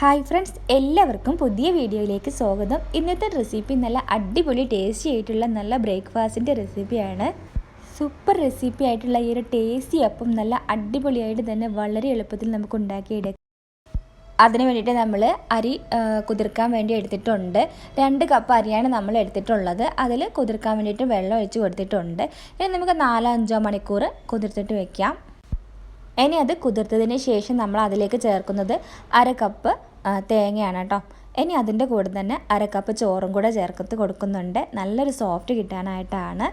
Hi friends എല്ലാവർക്കും പുതിയ വീഡിയോയിലേക്ക് സ്വാഗതം. ഇന്നത്തെ റെസിപ്പി നല്ല അടിപൊളി ടേസ്റ്റി ആയിട്ടുള്ള നല്ല ബ്രേക്ക്ഫാസ്റ്റിന്റെ റെസിപ്പിയാണ് സൂപ്പർ റെസിപ്പി ആയിട്ടുള്ള ഈ ഒരു ടേസ്റ്റി അപ്പം നല്ല അടിപൊളിയായിട്ട് തന്നെ വളരെ എളുപ്പത്തിൽ നമുക്ക് ഉണ്ടാക്കിയെടുക്കാം. അതിന് വേണ്ടിയിട്ട് നമ്മൾ അരി കുതിർക്കാൻ വേണ്ടി എടുത്തിട്ടുണ്ട്. രണ്ട് കപ്പ് അരിയാണ് നമ്മൾ എടുത്തിട്ടുള്ളത്. അതിൽ കുതിർക്കാൻ വേണ്ടിയിട്ട് വെള്ളം ഒഴിച്ച് കൊടുത്തിട്ടുണ്ട്. ഇനി നമുക്ക് നാലോ അഞ്ചോ മണിക്കൂർ കുതിർത്തിട്ട് വെക്കാം. ഇനി അത് കുതിർത്തതിന് ശേഷം നമ്മൾ അതിലേക്ക് ചേർക്കുന്നത് അര കപ്പ് തേങ്ങയാണ് കേട്ടോ ഇനി അതിന്റെ കൂടെ തന്നെ അര കപ്പ് ചോറും കൂടെ ചേർക്കത്ത് കൊടുക്കുന്നുണ്ട്. നല്ലൊരു സോഫ്റ്റ് കിട്ടാനായിട്ടാണ്.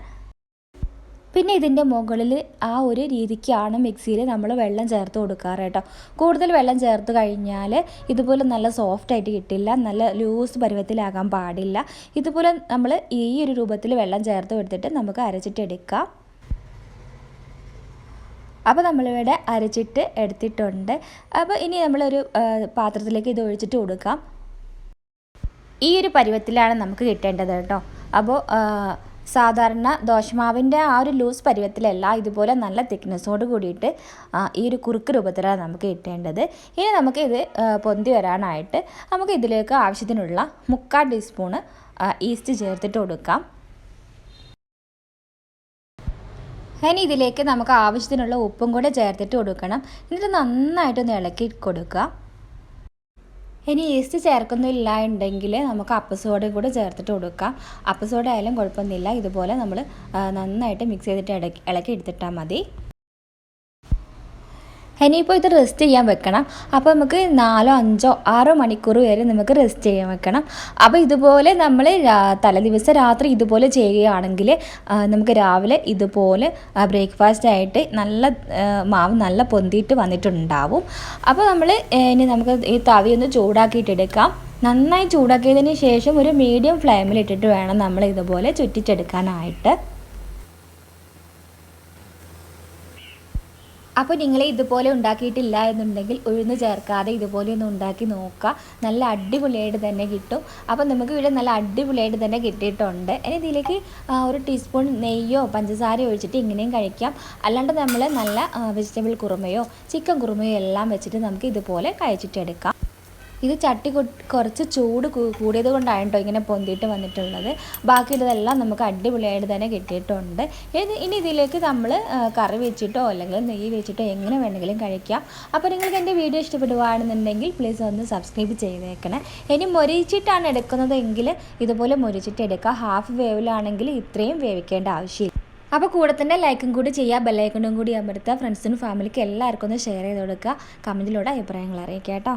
പിന്നെ ഇതിന്റെ മുകളിൽ ആ ഒരു രീതിക്കാണ് മിക്സിയിൽ നമ്മൾ വെള്ളം ചേർത്ത് കൊടുക്കാറ് കേട്ടോ കൂടുതൽ വെള്ളം ചേർത്ത് കഴിഞ്ഞാൽ ഇതുപോലെ നല്ല സോഫ്റ്റ് ആയിട്ട് കിട്ടില്ല. നല്ല ലൂസ് പരുവത്തിലാകാൻ പാടില്ല. ഇതുപോലെ നമ്മൾ ഈ ഒരു രൂപത്തിൽ വെള്ളം ചേർത്ത് കൊടുത്തിട്ട് നമുക്ക് അരച്ചിട്ടെടുക്കാം. അപ്പോൾ നമ്മളിവിടെ അരച്ചിട്ട് എടുത്തിട്ടുണ്ട്. അപ്പോൾ ഇനി നമ്മളൊരു പാത്രത്തിലേക്ക് ഇത് ഒഴിച്ചിട്ട് കൊടുക്കാം. ഈ ഒരു പരുവത്തിലാണ് നമുക്ക് കിട്ടേണ്ടത് കേട്ടോ. അപ്പോൾ സാധാരണ ദോശമാവിന്റെ ആ ഒരു ലൂസ് പരുവത്തിലല്ല ഇതുപോലെ നല്ല തിക്നെസ്സോട് കൂടിയിട്ട് ഈ ഒരു കുറുക്ക് രൂപത്തിലാണ് നമുക്ക് കിട്ടേണ്ടത്. ഇനി നമുക്ക് ഇത് പൊന്തി വരാനായിട്ട് നമുക്ക് ഇതിലേക്ക് ആവശ്യത്തിനുള്ള മുക്കാൽ ടീസ്പൂണ് ഈസ്റ്റ് ചേർത്തിട്ട് കൊടുക്കാം. ഇനി ഇതിലേക്ക് നമുക്ക് ആവശ്യത്തിനുള്ള ഉപ്പും കൂടെ ചേർത്തിട്ട് കൊടുക്കണം. എന്നിട്ട് നന്നായിട്ടൊന്ന് ഇളക്കി കൊടുക്കുക. ഇനി ഈസ്റ്റ് ചേർക്കുന്നില്ല ഉണ്ടെങ്കിൽ നമുക്ക് അപ്പസോഡയും കൂടെ ചേർത്തിട്ട് കൊടുക്കാം. അപ്പസോഡ ആയാലും കുഴപ്പമൊന്നുമില്ല. ഇതുപോലെ നമ്മൾ നന്നായിട്ട് മിക്സ് ചെയ്തിട്ട് ഇളക്കി എടുത്തിട്ടാൽ മതി. ഇനിയിപ്പോൾ ഇത് റെസ്റ്റ് ചെയ്യാൻ വെക്കണം. അപ്പോൾ നമുക്ക് നാലോ അഞ്ചോ ആറോ മണിക്കൂർ വരെ നമുക്ക് റെസ്റ്റ് ചെയ്യാൻ വെക്കണം. അപ്പോൾ ഇതുപോലെ നമ്മൾ തലേദിവസം രാത്രി ഇതുപോലെ ചെയ്യുകയാണെങ്കിൽ നമുക്ക് രാവിലെ ഇതുപോലെ ബ്രേക്ക്ഫാസ്റ്റ് ആയിട്ട് നല്ല മാവ് നല്ല പൊന്തിയിട്ട് വന്നിട്ടുണ്ടാവും. അപ്പോൾ നമ്മൾ ഇനി നമുക്ക് ഈ തവി ഒന്ന് ചൂടാക്കിയിട്ടെടുക്കാം നന്നായി ചൂടാക്കിയതിന് ശേഷം ഒരു മീഡിയം ഫ്ലെയിമിൽ ഇട്ടിട്ട് വേണം നമ്മൾ ഇതുപോലെ ചുറ്റിച്ചെടുക്കാനായിട്ട്. അപ്പോൾ നിങ്ങൾ ഇതുപോലെ ഉണ്ടാക്കിയിട്ടില്ല എന്നുണ്ടെങ്കിൽ ഉഴുന്ന് ചേർക്കാതെ ഇതുപോലെ ഒന്ന് ഉണ്ടാക്കി നോക്കുക. നല്ല അടിപൊളിയായിട്ട് തന്നെ കിട്ടും. അപ്പോൾ നമുക്ക് ഇവിടെ നല്ല അടിപൊളിയായിട്ട് തന്നെ കിട്ടിയിട്ടുണ്ട്. ഇനി ഇതിലേക്ക് ഒരു ടീസ്പൂൺ നെയ്യോ പഞ്ചസാരയോ ഒഴിച്ചിട്ട് ഇങ്ങനെയും കഴിക്കാം. അല്ലാണ്ട് നമ്മൾ നല്ല വെജിറ്റബിൾ കുറുമയോ ചിക്കൻ കുറുമയോ എല്ലാം വെച്ചിട്ട് നമുക്ക് ഇതുപോലെ കഴിച്ചിട്ടെടുക്കാം. ഇത് ചട്ടി കുറച്ച് ചൂട് കൂടിയത് കൊണ്ടാണ് കേട്ടോ ഇങ്ങനെ പൊന്തിയിട്ട് വന്നിട്ടുള്ളത്. ബാക്കിയുള്ളതെല്ലാം നമുക്ക് അടിപൊളിയായിട്ട് തന്നെ കിട്ടിയിട്ടുണ്ട്. ഇത് ഇനി ഇതിലേക്ക് നമ്മൾ കറി വെച്ചിട്ടോ അല്ലെങ്കിൽ നെയ്യ് വെച്ചിട്ടോ എങ്ങനെ വേണമെങ്കിലും കഴിക്കാം. അപ്പോൾ നിങ്ങൾക്ക് എന്റെ വീഡിയോ ഇഷ്ടപ്പെടുകയാണെന്നുണ്ടെങ്കിൽ പ്ലീസ് ഒന്ന് സബ്സ്ക്രൈബ് ചെയ്തേക്കണേ. ഇനി മൊരിച്ചിട്ടാണ് എടുക്കുന്നതെങ്കിൽ ഇതുപോലെ മൊരിച്ചിട്ട് എടുക്കുക ഹാഫ് വേവിലാണെങ്കിൽ ഇത്രയും വേവിക്കേണ്ട ആവശ്യമില്ല. അപ്പോൾ കൂടെ തന്നെ ലൈക്കും കൂടി ചെയ്യുക. ബെല്ലൈക്കണും കൂടി അമർത്തുക. ഫ്രണ്ട്സിനും ഫാമിലിക്കും എല്ലാവർക്കും ഒന്ന് ഷെയർ ചെയ്ത് കൊടുക്കുക. കമന്റിലൂടെ അഭിപ്രായങ്ങൾ അറിയിക്കാം കേട്ടോ.